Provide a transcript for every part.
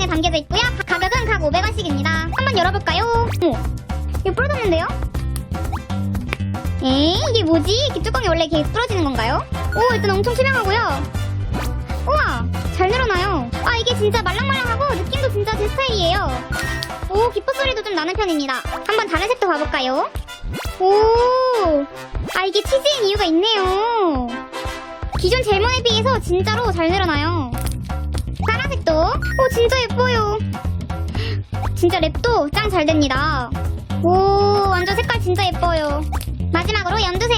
통에 담겨져 있고요. 가- 가격은 각 500원씩입니다. 한번 열어볼까요? 어머, 이거 부러졌는데요? 에이, 이게 뭐지? 이렇게 뚜껑이 원래 이렇게 부러지는 건가요? 오, 일단 엄청 투명하고요. 우와, 잘 늘어나요. 아, 이게 진짜 말랑말랑하고 느낌도 진짜 제 스타일이에요. 오, 기포 소리도 좀 나는 편입니다. 한번 다른 색도 봐볼까요? 오, 아, 이게 치즈인 이유가 있네요. 기존 젤몬에 비해서 진짜로 잘 늘어나요. 파란색도, 오, 진짜 예뻐요. 진짜 랩도 짱 잘 됩니다. 오, 완전 색깔 진짜 예뻐요. 마지막으로 연두색.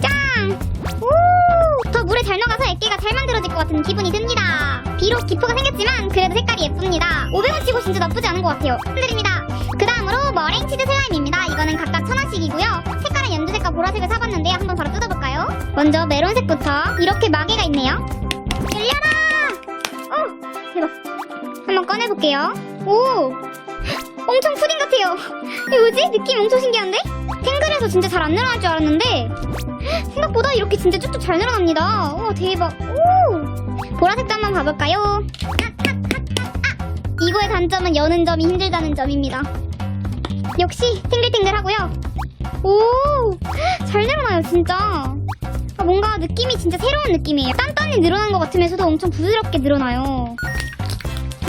짱! 오! 더 물에 잘 녹아서 액계가 잘 만들어질 것 같은 기분이 듭니다. 비록 기포가 생겼지만 그래도 색깔이 예쁩니다. 500원 치고 진짜 나쁘지 않은 것 같아요. 드립니다. 그 다음으로 머랭 치즈 슬라임입니다. 이거는 각각 천 원씩이고요. 색깔은 연두색과 보라색을 사봤는데요. 한번 바로 뜯어볼까요? 먼저 메론색부터 이렇게 마개가 있네요. 꺼내볼게요. 오! 엄청 푸딩 같아요. 이거 뭐지? 느낌 엄청 신기한데? 탱글해서 진짜 잘 안 늘어날 줄 알았는데 생각보다 이렇게 진짜 쭉쭉 잘 늘어납니다. 오 대박. 오 보라색도 한번 봐볼까요? 이거의 단점은 여는 점이 힘들다는 점입니다. 역시 탱글탱글하고요. 오 잘 늘어나요 진짜. 아, 뭔가 느낌이 진짜 새로운 느낌이에요. 단단히 늘어난 것 같으면서도 엄청 부드럽게 늘어나요.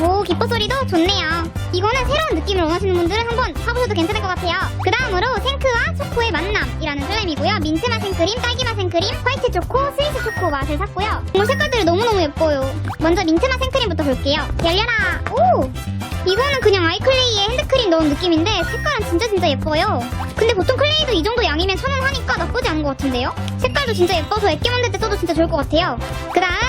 오, 기뻐 소리도 좋네요. 이거는 새로운 느낌을 원하시는 분들은 한번 사보셔도 괜찮을 것 같아요. 그 다음으로 생크와 초코의 만남이라는 슬라임이고요. 민트맛 생크림, 딸기맛 생크림, 화이트 초코, 스위스 초코 맛을 샀고요. 정말 색깔들이 너무너무 예뻐요. 먼저 민트맛 생크림부터 볼게요. 열려라! 오! 이거는 그냥 아이클레이에 핸드크림 넣은 느낌인데 색깔은 진짜 진짜 예뻐요. 근데 보통 클레이도 이 정도 양이면 천 원 하니까 나쁘지 않은 것 같은데요? 색깔도 진짜 예뻐서 액기 만들 때 써도 진짜 좋을 것 같아요. 그 다음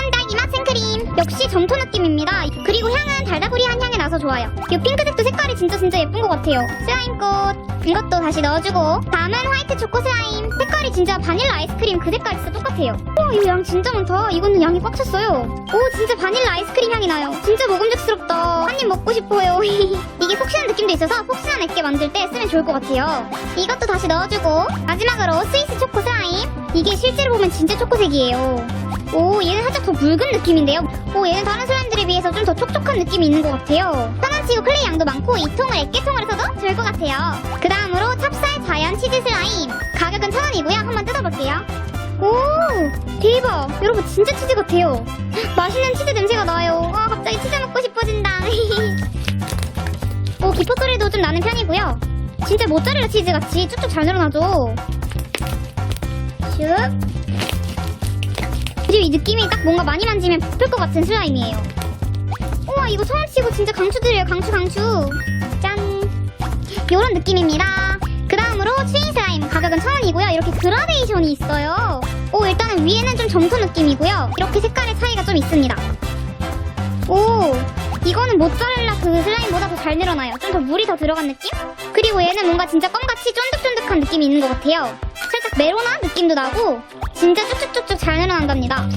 생크림. 역시 점토 느낌입니다. 그리고 향은 달다구리한 향이 나서 좋아요. 이 핑크색도 색깔이 진짜 진짜 예쁜 것 같아요. 슬라임꽃. 이것도 다시 넣어주고. 다음은 화이트 초코 슬라임. 색깔이 진짜 바닐라 아이스크림 그 색깔 진짜 똑같아요. 와, 이거 양 진짜 많다. 이거는 양이 꽉 찼어요. 오, 진짜 바닐라 아이스크림 향이 나요. 진짜 먹음직스럽다. 한 입 먹고 싶어요. 이게 속 쉬는 느낌도 있어서 폭신한 액게 만들 때 쓰면 좋을 것 같아요. 이것도 다시 넣어주고. 마지막으로 스위스 초코 슬라임. 이게 실제로 보면 진짜 초코색이에요. 오, 얘는 살짝 더 묽은 느낌인데요. 오, 얘는 다른 슬라임들에 비해서 좀 더 촉촉한 느낌이 있는 것 같아요. 편안치고 클레이 양도 많고 이 통을 액계통으로 써도 좋을 것 같아요. 그 다음으로 찹쌀 자연 치즈 슬라임. 가격은 천 원이고요. 한번 뜯어볼게요. 오, 대박. 여러분 진짜 치즈 같아요. 맛있는 치즈 냄새가 나요. 아, 갑자기 치즈 먹고 싶어진다. 오, 기포 소리도 좀 나는 편이고요. 진짜 모짜렐라 치즈 같이 쭉쭉 잘 늘어나죠. 슉. 이 느낌이 딱 뭔가 많이 만지면 부풀 것 같은 슬라임이에요. 우와 이거 처음 치고 진짜 강추드려요 강추 강추. 짠. 요런 느낌입니다. 그 다음으로 트윈 슬라임 가격은 천 원이고요. 이렇게 그라데이션이 있어요. 오 일단은 위에는 좀 점토 느낌이고요. 이렇게 색깔의 차이가 좀 있습니다. 오 이거는 모짜렐라 그 슬라임보다 더 잘 늘어나요. 좀 더 물이 더 들어간 느낌? 그리고 얘는 뭔가 진짜 껌같이 쫀득쫀득한 느낌이 있는 것 같아요. 살짝 메로나 느낌도 나고 진짜 쭉쭉쭉쭉 잘 늘어난답니다.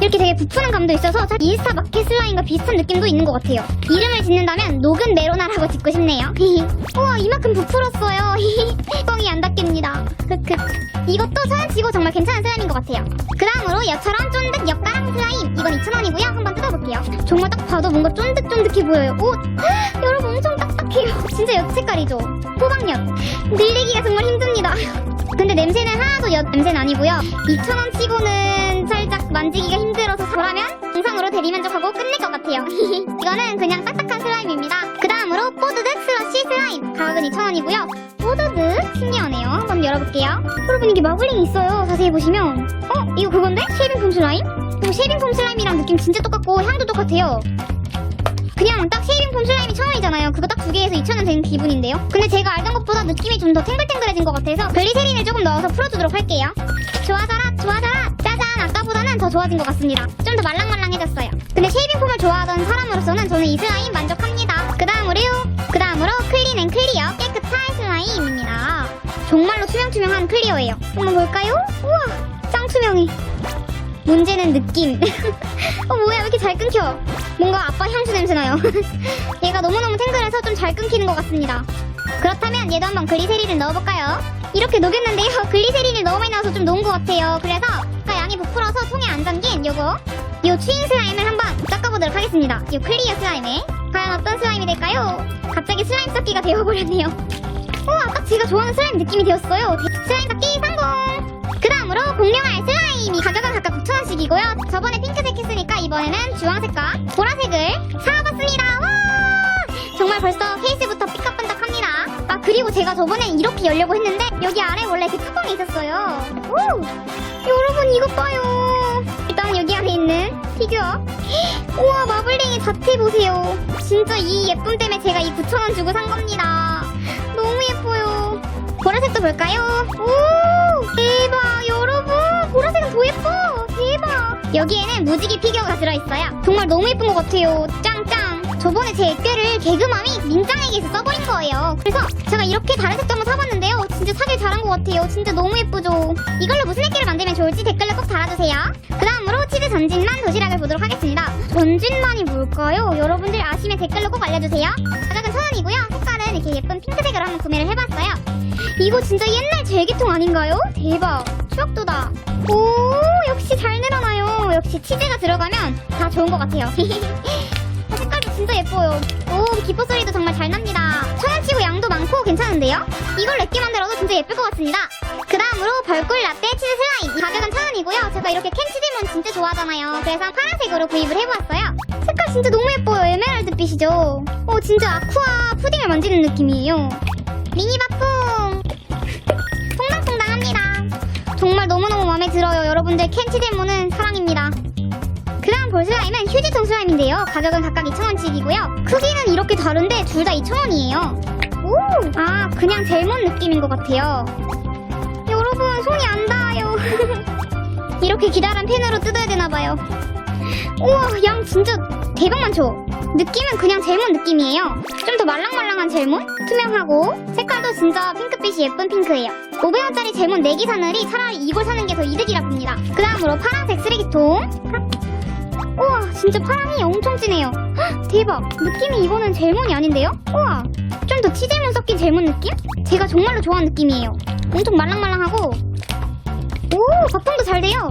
이렇게 되게 부푸는 감도 있어서 참 인스타 마켓 슬라임과 비슷한 느낌도 있는 것 같아요. 이름을 짓는다면 녹은 메로나라고 짓고 싶네요. 우와 이만큼 부풀었어요. 뻥이 안 닿겠습니다. 크크. 이것도 천원치고 정말 괜찮은 슬라임인 것 같아요. 그 다음으로 여처럼 쫀득 엿가랑 슬라임. 이건 2,000원이고요. 한번 뜯어볼게요. 정말 딱 봐도 뭔가 쫀득쫀득해 보여요. 오, 여러분 엄청 딱딱해요. 진짜 엿 색깔이죠. 호박엿. 늘리기가 정말 힘듭니다. 근데 냄새는 하나도 엿 냄새는 아니고요. 2,000원 치고는 살짝 만지기가 힘들어서 저라면 정상으로 대리만족하고 끝낼 것 같아요. 이거는 그냥 딱딱한 슬라임입니다. 그 다음으로 뽀드득 슬러시 슬라임. 가격은 2,000원이고요. 뽀드득 신기하네요. 한번 열어볼게요. 여러분 이게 마블링이 있어요. 자세히 보시면. 어? 이거 그건데? 쉐빙폼 슬라임? 이 쉐빙폼 슬라임이랑 느낌 진짜 똑같고 향도 똑같아요. 그냥 딱 쉐이빙 폼 슬라임이 천 원이잖아요. 그거 딱 두 개에서 2천 원 되는 기분인데요. 근데 제가 알던 것보다 느낌이 좀 더 탱글탱글해진 것 같아서 글리세린을 조금 넣어서 풀어주도록 할게요. 좋아져라, 좋아져라. 짜잔, 아까보다는 더 좋아진 것 같습니다. 좀 더 말랑말랑해졌어요. 근데 쉐이빙 폼을 좋아하던 사람으로서는 저는 이 슬라임 만족합니다. 그 다음으로 그 다음으로 클린 앤 클리어 깨끗한 슬라임입니다. 정말로 투명투명한 클리어예요. 한번 볼까요? 우와, 짱 투명해. 문제는 느낌. 어, 뭐야, 왜 이렇게 잘 끊겨? 뭔가 아빠 향수 냄새 나요. 얘가 너무너무 탱글해서 좀 잘 끊기는 것 같습니다. 그렇다면 얘도 한번 글리세린을 넣어볼까요? 이렇게 녹였는데요. 글리세린을 너무 많이 넣어서 좀 녹은 것 같아요. 그래서 아까 양이 부풀어서 통에 안 잠긴 요거 이 추인 슬라임을 한번 닦아보도록 하겠습니다. 이 클리어 슬라임에 과연 어떤 슬라임이 될까요? 갑자기 슬라임 섞기가 되어버렸네요. 우와, 딱 제가 좋아하는 슬라임 느낌이 되었어요. 슬라임 섞기 성공! 그 다음으로 공룡알 슬라임이 가격 은 각각 9,000원씩이고요. 저번에 핑크색 했으니까 이번에는 주황색과 보라색을 사와봤습니다. 와! 정말 벌써 케이스부터 삐까뻔쩍합니다. 아, 그리고 제가 저번엔 이렇게 열려고 했는데 여기 아래 원래 그 뚜껑이 있었어요. 오! 여러분 이것 봐요. 일단 여기 안에 있는 피규어. 우와 마블링의 자태 보세요. 진짜 이 예쁨 때문에 제가 이 9,000원 주고 산 겁니다. 너무 예뻐요. 보라색도 볼까요? 오 대박 여러분 보라색은 더 예뻐. 여기에는 무지개 피규어가 들어있어요. 정말 너무 예쁜 것 같아요. 짱짱. 저번에 제 액괴를 개그맘이 민짱에게서 써버린 거예요. 그래서 제가 이렇게 다른 색도 한번 사봤는데요. 진짜 사길 잘한 것 같아요. 진짜 너무 예쁘죠? 이걸로 무슨 액괴를 만들면 좋을지 댓글로 꼭 달아주세요. 그 다음으로 치즈 전진만 도시락을 보도록 하겠습니다. 전진만이 뭘까요? 여러분들 아시면 댓글로 꼭 알려주세요. 가격은 천 원이고요. 색깔은 이렇게 예쁜 핑크색으로 한번 구매를 해봤어요. 이거 진짜 옛날 제기통 아닌가요? 대박. 추억도다. 오, 역시 잘 늘어나요. 역시 치즈가 들어가면 다 좋은 것 같아요. 색깔도 진짜 예뻐요. 오, 기포 소리도 정말 잘 납니다. 천원치고 양도 많고 괜찮은데요? 이걸 랩게 만들어도 진짜 예쁠 것 같습니다. 그 다음으로 벌꿀 라떼 치즈 슬라임. 이 가격은 천원이고요. 제가 이렇게 캔 치즈몬 진짜 좋아하잖아요. 그래서 파란색으로 구입을 해보았어요. 색깔 진짜 너무 예뻐요. 에메랄드 빛이죠? 오, 진짜 아쿠아 푸딩을 만지는 느낌이에요. 미니 바풍! 퐁당퐁당합니다. 정말 너무너무 마음에 들어요. 여러분들 사랑입니다. 그 다음 볼 슬라임은 휴지통 슬라임인데요. 가격은 각각 2,000원씩이고요. 크기는 이렇게 다른데 둘 다 2,000원이에요. 오! 아, 그냥 젤몬 느낌인 것 같아요. 여러분, 손이 안 닿아요. 이렇게 기다란 펜으로 뜯어야 되나봐요. 우와, 양 진짜 대박 많죠? 느낌은 그냥 젤몬 느낌이에요. 좀 더 말랑말랑한 젤몬? 투명하고, 색깔도 진짜 핑크빛이 예쁜 핑크예요. 500원짜리 젤몬 4개 사느리 차라리 이걸 사는 게 더 이득이라 봅니다. 그 다음으로 파란색 쓰레기통. 우와 진짜 파랑이 엄청 진해요 헉, 대박 느낌이 이거는 젤몬이 아닌데요? 우와 좀 더 치젤몬 섞인 젤몬 느낌? 제가 정말로 좋아하는 느낌이에요 엄청 말랑말랑하고 오 거품도 잘 돼요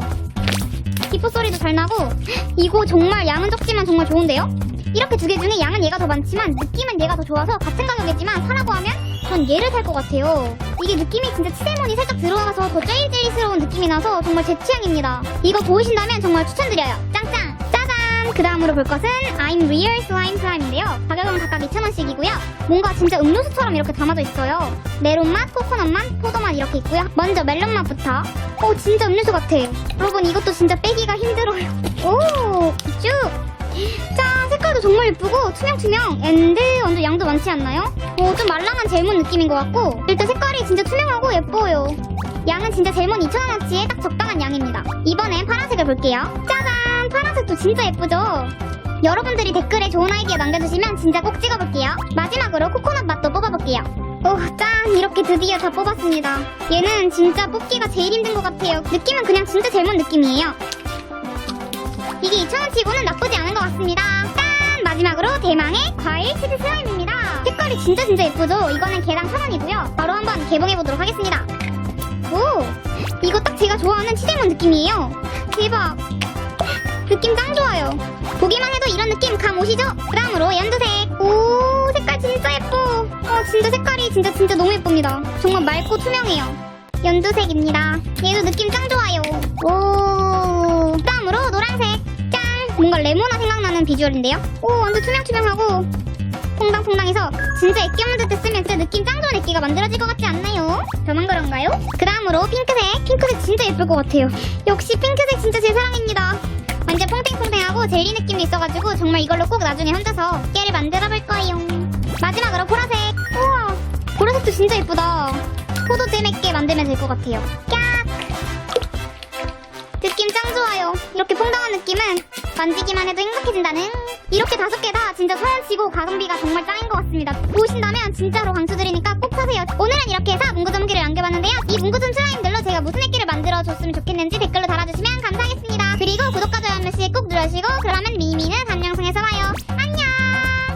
기포 소리도 잘 나고 헉, 이거 정말 양은 적지만 정말 좋은데요? 이렇게 두 개 중에 양은 얘가 더 많지만 느낌은 얘가 더 좋아서 같은 가격이지만 사라고 하면 전 얘를 살 것 같아요. 이게 느낌이 진짜 치세몬이 살짝 들어가서 더 젤리젤리스러운 느낌이 나서 정말 제 취향입니다. 이거 보이신다면 정말 추천드려요. 짜잔! 그 다음으로 볼 것은 I'm Real Slime Slime인데요. 가격은 각각 2,000원씩이고요. 뭔가 진짜 음료수처럼 이렇게 담아져 있어요. 메론 맛, 코코넛 맛, 포도 맛 이렇게 있고요. 먼저 멜론 맛부터. 오, 진짜 음료수 같아. 여러분, 이것도 진짜 빼기가 힘들어요. 오, 쭉! 짠! 색깔도 정말 예쁘고 투명투명 앤드 완전 양도 많지 않나요? 오, 좀 말랑한 젤몬 느낌인 것 같고 일단 색깔이 진짜 투명하고 예뻐요 양은 진짜 젤몬 2,000원어치의 딱 적당한 양입니다 이번엔 파란색을 볼게요 짜잔! 파란색도 진짜 예쁘죠? 여러분들이 댓글에 좋은 아이디어 남겨주시면 진짜 꼭 찍어볼게요 마지막으로 코코넛 맛도 뽑아볼게요 오, 짠! 이렇게 드디어 다 뽑았습니다 얘는 진짜 뽑기가 제일 힘든 것 같아요 느낌은 그냥 진짜 젤몬 느낌이에요 이게 2,000원 치고는 나쁘지 않은 것 같습니다. 짠! 마지막으로 대망의 과일 치즈 슬라임입니다. 색깔이 진짜 진짜 예쁘죠? 이거는 개당 1,000원이고요. 바로 한번 개봉해보도록 하겠습니다. 오! 이거 딱 제가 좋아하는 치즈몬 느낌이에요. 대박! 느낌 짱 좋아요. 보기만 해도 이런 느낌 감 오시죠? 그 다음으로 연두색. 오, 색깔 진짜 예뻐. 어, 진짜 색깔이 진짜 진짜 너무 예쁩니다. 정말 맑고 투명해요. 연두색입니다. 얘도 느낌 짱 좋아요. 오. 다음으로 노란색. 짠. 뭔가 레모나 생각나는 비주얼인데요. 오, 완전 투명투명하고 퐁당퐁당해서 진짜 액기 만들 때 쓰면 진짜 느낌 짱 좋은 액기가 만들어질 것 같지 않나요? 저만 그런가요? 그 다음으로 핑크색. 핑크색 진짜 예쁠 것 같아요. 역시 핑크색 진짜 제 사랑입니다. 완전 퐁탱퐁탱하고 젤리 느낌이 있어가지고 정말 이걸로 꼭 나중에 혼자서 깨를 만들어 볼 거예요. 마지막으로 보라색. 우와, 보라색도 진짜 예쁘다. 포도잼 액게 만들면 될 것 같아요. 깍! 느낌 짱 좋아요. 이렇게 퐁당한 느낌은 만지기만 해도 행복해진다는. 이렇게 다섯 개 다 진짜 서원치고 가성비가 정말 짱인 것 같습니다. 보신다면 진짜로 강추드리니까 꼭 사세요. 오늘은 이렇게 해서 문구점기를 남겨봤는데요. 이 문구점 슬라임들로 제가 무슨 액기를 만들어줬으면 좋겠는지 댓글 마시고 그러면